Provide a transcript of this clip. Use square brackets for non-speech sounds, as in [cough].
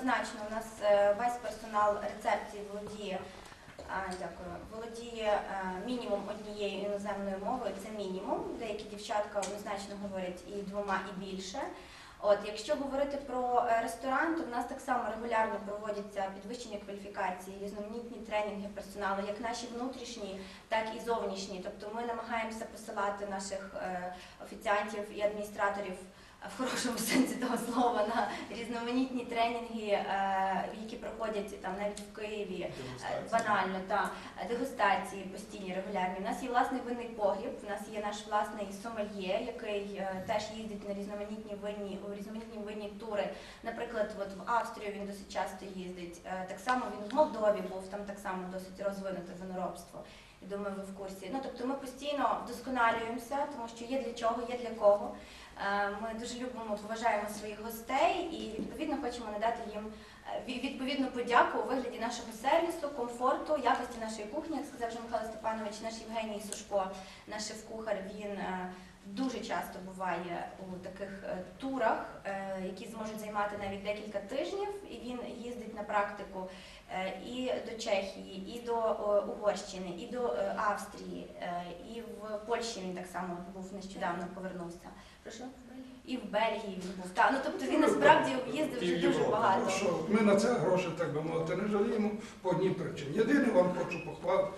однозначно у нас е, весь персонал рецепції володіє. Дякую. Володіє е, мінімум однією іноземною мовою. Це мінімум. Деякі дівчатка однозначно говорять і двома, і більше. От, якщо говорити про е, ресторан, то в нас так само регулярно проводяться підвищення кваліфікації, різноманітні тренінги персоналу, як наші внутрішні, так і зовнішні. Тобто ми намагаємося посилати наших е, офіціантів і адміністраторів е, в хорошому [laughs] сенсі того слова на різноманітні тренінги, е, які проходять там навіть в Києві. Е, Банально, та дегустації постійні регулярні. У нас є власний винний погріб, у нас є наш власний сомельє, який е, теж їздить на різноманітні винні у різноманітні винні тури. Наприклад, от в Австрію він досить часто їздить. Так само він в Молдові був, там так само досить розвинуте виноробство. Я думаю, ви в курсі. Ну тобто ми постійно вдосконалюємося, тому що є для чого, є для кого. Ми дуже любимо, поважаємо своїх гостей і відповідно хочемо надати їм відповідну подяку у вигляді нашого сервісу, комфорту, якості нашої кухні, як сказав вже Михайло Степанович, наш Євгеній Сушко, наш шеф-кухар, він е, дуже часто буває у таких е, турах, е, які зможуть займати навіть декілька тижнів, і він їздить на практику і до Чехії, і до Угорщини, і до Австрії, і в Польщі він так само був нещодавно повернувся. Прошу? І в Бельгії він був. Та, ну тобто він насправді об'їздив вже дуже багато. Ми на це гроші, так би мовити, не жаліємо по одній причині. Єдине вам хочу похвалити,